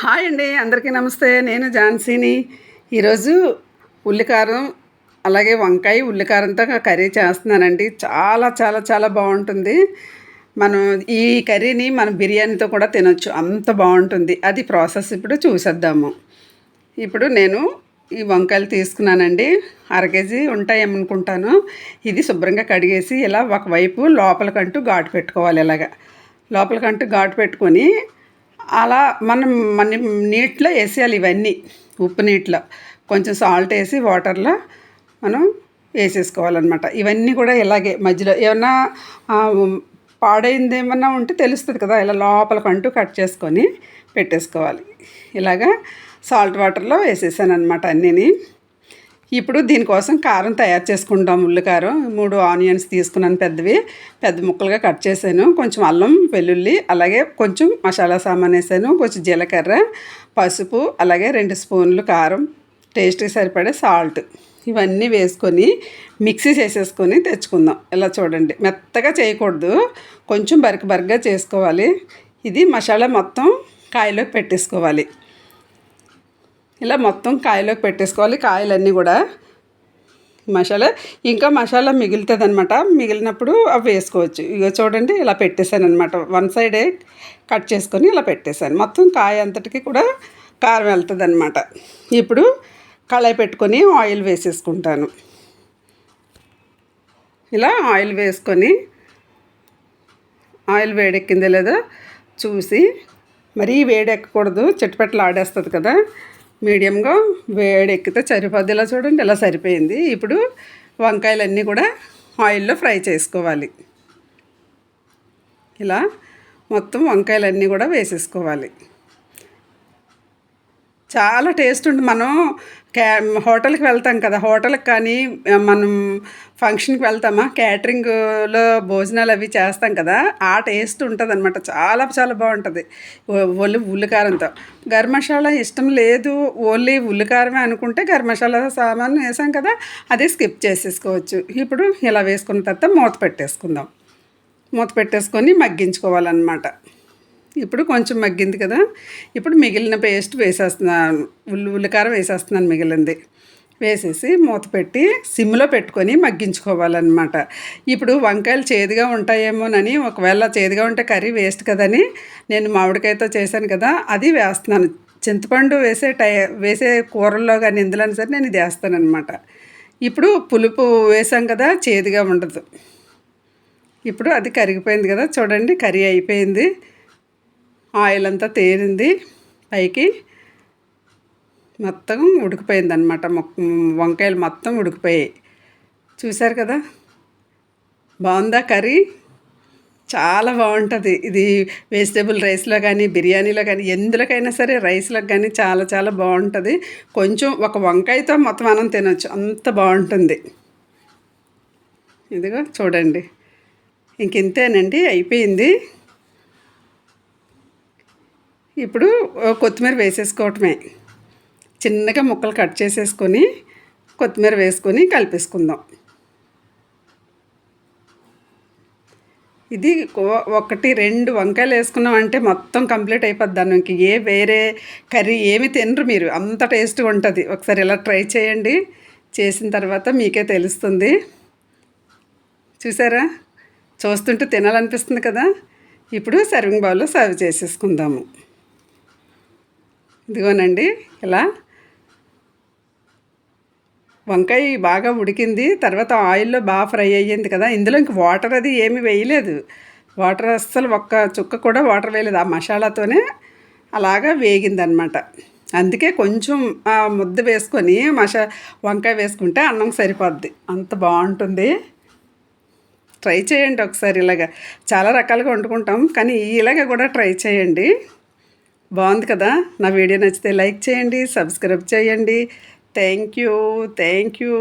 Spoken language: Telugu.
హాయ్ అండి అందరికీ నమస్తే. నేను ఝాన్సీని. ఈరోజు ఉల్లికారం అలాగే వంకాయ ఉల్లికారంతో కర్రీ చేస్తున్నానండి. చాలా చాలా చాలా బాగుంటుంది. మనం ఈ కర్రీని మనం బిర్యానీతో కూడా తినొచ్చు. అంత బాగుంటుంది. అది ప్రాసెస్ ఇప్పుడు చూసేద్దాము. ఇప్పుడు నేను ఈ వంకాయలు తీసుకున్నానండి. అర కేజీ ఉంటాయేమనుకుంటాను. ఇది శుభ్రంగా కడిగేసి ఇలా ఒకవైపు లోపలికంటూ ఘాటు పెట్టుకోవాలి ఇలాగా. లోపలికంటూ ఘాటు పెట్టుకొని అలా మనం మన నీటిలో వేసేయాలి ఇవన్నీ ఉప్పు నీటిలో. కొంచెం సాల్ట్ వేసి వాటర్లో మనం వేసేసుకోవాలన్నమాట. ఇవన్నీ కూడా ఇలాగే మధ్యలో ఏమన్నా పాడైంది ఏమన్నా ఉంటే తెలుస్తుంది కదా ఇలా లోపలికంటూ కట్ చేసుకొని పెట్టేసుకోవాలి. ఇలాగా సాల్ట్ వాటర్లో వేసేసాను అనమాట అన్నీని. ఇప్పుడు దీనికోసం కారం తయారు చేసుకుంటాం ఉల్లికారం మూడు ఆనియన్స్ తీసుకున్నాను పెద్దవి. పెద్ద ముక్కలుగా కట్ చేశాను. కొంచెం అల్లం వెల్లుల్లి అలాగే కొంచెం మసాలా సామాన్ వేసాను. కొంచెం జీలకర్ర పసుపు అలాగే రెండు స్పూన్లు కారం. టేస్ట్కి సరిపడే సాల్ట్. ఇవన్నీ వేసుకొని మిక్సీ చేసేసుకొని తెచ్చుకుందాం. ఇలా చూడండి. మెత్తగా చేయకూడదు. కొంచెం బరికి బరకగా చేసుకోవాలి. ఇది మసాలా మొత్తం కాయలోకి పెట్టేసుకోవాలి. ఇలా మొత్తం కాయలోకి పెట్టేసుకోవాలి. కాయలన్నీ కూడా మసాలా. ఇంకా మసాలా మిగులుతుంది అనమాట మిగిలినప్పుడు అవి వేసుకోవచ్చు. ఇక చూడండి ఇలా పెట్టేశాను అనమాట వన్ సైడే కట్ చేసుకొని ఇలా పెట్టేశాను. మొత్తం కాయ అంతటికి కూడా కారం వెళ్తుంది అనమాట ఇప్పుడు కళాయి పెట్టుకొని ఆయిల్ వేసేసుకుంటాను. ఇలా ఆయిల్ వేసుకొని ఆయిల్ వేడెక్కిందో లేదో చూసి మరీ వేడెక్కకూడదు. చెట్టుపెట్టలు ఆడేస్తుంది కదా. మీడియంగా వేడెక్కితే సరిపోద్ది. ఇలా చూడండి ఇలా సరిపోయింది. ఇప్పుడు వంకాయలన్నీ కూడా ఆయిల్లో ఫ్రై చేసుకోవాలి. ఇలా మొత్తం వంకాయలన్నీ కూడా వేసేసుకోవాలి. చాలా టేస్ట్ ఉంటుంది మనం క్యా హోటల్కి వెళ్తాం కదా హోటల్కి కానీ మనం ఫంక్షన్కి వెళ్తామా క్యాటరింగ్లో భోజనాలు అవి చేస్తాం కదా ఆ టేస్ట్ ఉంటుంది అనమాట చాలా చాలా బాగుంటుంది. ఓన్లీ ఉల్లికారంతో. గరం మసాలా ఇష్టం లేదు ఓన్లీ ఉల్లికారమే అనుకుంటే గరం మసాలా సామాన్ వేసాం కదా అదే స్కిప్ చేసేసుకోవచ్చు. ఇప్పుడు ఇలా వేసుకున్న తర్వాత మూత పెట్టేసుకుందాం. మూత పెట్టేసుకొని మగ్గించుకోవాలన్నమాట. ఇప్పుడు కొంచెం మగ్గింది కదా. ఇప్పుడు మిగిలిన పేస్ట్ వేసేస్తున్నాను. ఉల్లి ఉల్లికారం వేసేస్తున్నాను మిగిలింది. వేసేసి మూత పెట్టి సిమ్లో పెట్టుకొని మగ్గించుకోవాలన్నమాట. ఇప్పుడు వంకాయలు చేదుగా ఉంటాయేమోనని ఒకవేళ చేదుగా ఉంటే కర్రీ వేస్ట్ కదని నేను మామిడికాయతో చేశాను కదా అది వేస్తున్నాను. చింతపండు వేసే టై వేసే కూరల్లో కానీ ఇందులో సరే నేను ఇది వేస్తానమాట ఇప్పుడు పులుపు వేసాం కదా చేదుగా ఉండదు. ఇప్పుడు అది కరిగిపోయింది కదా చూడండి కర్రీ అయిపోయింది. ఆయిల్ అంతా తేరింది పైకి మొత్తం ఉడికిపోయింది అనమాట వంకాయలు మొత్తం ఉడికిపోయాయి. చూశారు కదా? బాగుందా కర్రీ? చాలా బాగుంటుంది. ఇది వెజిటేబుల్ రైస్లో కానీ బిర్యానీలో కానీ ఎందులోకైనా సరే రైస్లకు కానీ చాలా చాలా బాగుంటుంది. కొంచెం ఒక వంకాయతో మొత్తం మనం తినొచ్చు. అంత బాగుంటుంది. ఇదిగో చూడండి. ఇంక ఇంతేనండి అయిపోయింది. ఇప్పుడు కొత్తిమీర వేసేసుకోవటమే. చిన్నగా ముక్కలు కట్ చేసేసుకొని కొత్తిమీర వేసుకొని కలిపేసుకుందాం. ఇది ఒకటి రెండు వంకాయలు వేసుకున్నాం అంటే మొత్తం కంప్లీట్ అయిపోద్ది ఇంక ఏ వేరే కర్రీ ఏమి తినరు మీరు. అంత టేస్ట్గా ఉంటుంది. ఒకసారి ఇలా ట్రై చేయండి. చేసిన తర్వాత మీకే తెలుస్తుంది. చూసారా? చూస్తుంటే తినాలనిపిస్తుంది కదా? ఇప్పుడు సర్వింగ్ బౌల్లో సర్వ్ చేసేసుకుందాము. ఇదిగోనండి ఇలా. వంకాయ బాగా ఉడికింది తర్వాత ఆయిల్లో బాగా ఫ్రై అయ్యింది కదా ఇందులో ఇంక వాటర్ అది ఏమి వేయలేదు. వాటర్ అస్సలు ఒక్క చుక్క కూడా వాటర్ వేయలేదు ఆ మసాలాతోనే అలాగా వేగిందనమాట. అందుకే కొంచెం ముద్ద వేసుకొని మసా వంకాయ వేసుకుంటే అన్నం సరిపోద్ది. అంత బాగుంటుంది. ట్రై చేయండి ఒకసారి ఇలాగ. చాలా రకాలుగా వండుకుంటాం కానీ ఇలాగ కూడా ట్రై చేయండి. బాగుంది కదా? నా వీడియో నచ్చితే లైక్ చేయండి సబ్స్క్రైబ్ చేయండి. Thank you thank you.